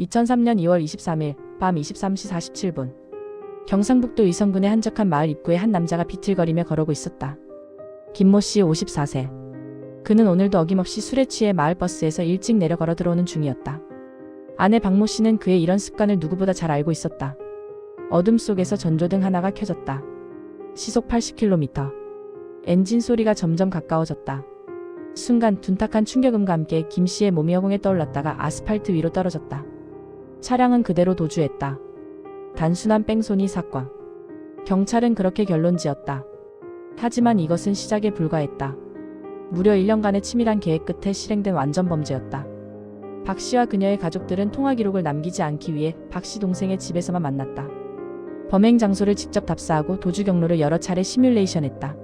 2003년 2월 23일 밤 23시 47분. 경상북도 의성군의 한적한 마을 입구에 한 남자가 비틀거리며 걸어오고 있었다. 김모 씨 54세. 그는 오늘도 어김없이 술에 취해 마을버스에서 일찍 내려 걸어 들어오는 중이었다. 아내 박모 씨는 그의 이런 습관을 누구보다 잘 알고 있었다. 어둠 속에서 전조등 하나가 켜졌다. 시속 80km. 엔진 소리가 점점 가까워졌다. 순간 둔탁한 충격음과 함께 김 씨의 몸이 허공에 떠올랐다가 아스팔트 위로 떨어졌다. 차량은 그대로 도주했다. 단순한 뺑소니 사건. 경찰은 그렇게 결론 지었다. 하지만 이것은 시작에 불과했다. 무려 1년간의 치밀한 계획 끝에 실행된 완전 범죄였다. 박 씨와 그녀의 가족들은 통화 기록을 남기지 않기 위해 박 씨 동생의 집에서만 만났다. 범행 장소를 직접 답사하고 도주 경로를 여러 차례 시뮬레이션했다.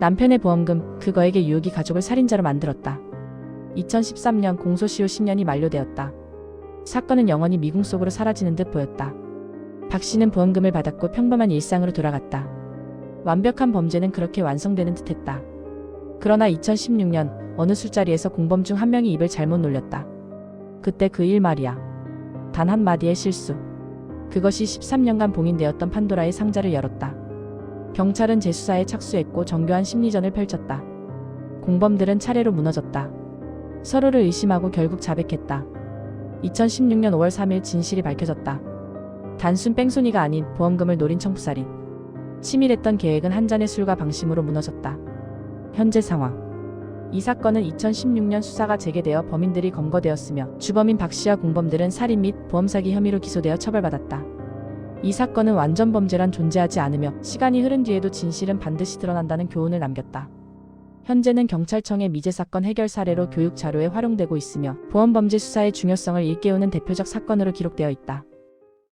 남편의 보험금, 그거에게 유혹이 가족을 살인자로 만들었다. 2013년 공소시효 10년이 만료되었다. 사건은 영원히 미궁 속으로 사라지는 듯 보였다. 박 씨는 보험금을 받았고 평범한 일상으로 돌아갔다. 완벽한 범죄는 그렇게 완성되는 듯했다. 그러나 2016년 어느 술자리에서 공범 중 한 명이 입을 잘못 놀렸다. 그때 그 일 말이야. 단 한마디의 실수. 그것이 13년간 봉인되었던 판도라의 상자를 열었다. 경찰은 재수사에 착수했고 정교한 심리전을 펼쳤다. 공범들은 차례로 무너졌다. 서로를 의심하고 결국 자백했다. 2016년 5월 3일 진실이 밝혀졌다. 단순 뺑소니가 아닌 보험금을 노린 청부살인. 치밀했던 계획은 한 잔의 술과 방심으로 무너졌다. 현재 상황. 이 사건은 2016년 수사가 재개되어 범인들이 검거되었으며 주범인 박 씨와 공범들은 살인 및 보험 사기 혐의로 기소되어 처벌받았다. 이 사건은 완전 범죄란 존재하지 않으며 시간이 흐른 뒤에도 진실은 반드시 드러난다는 교훈을 남겼다. 현재는 경찰청의 미제 사건 해결 사례로 교육 자료에 활용되고 있으며 보험 범죄 수사의 중요성을 일깨우는 대표적 사건으로 기록되어 있다.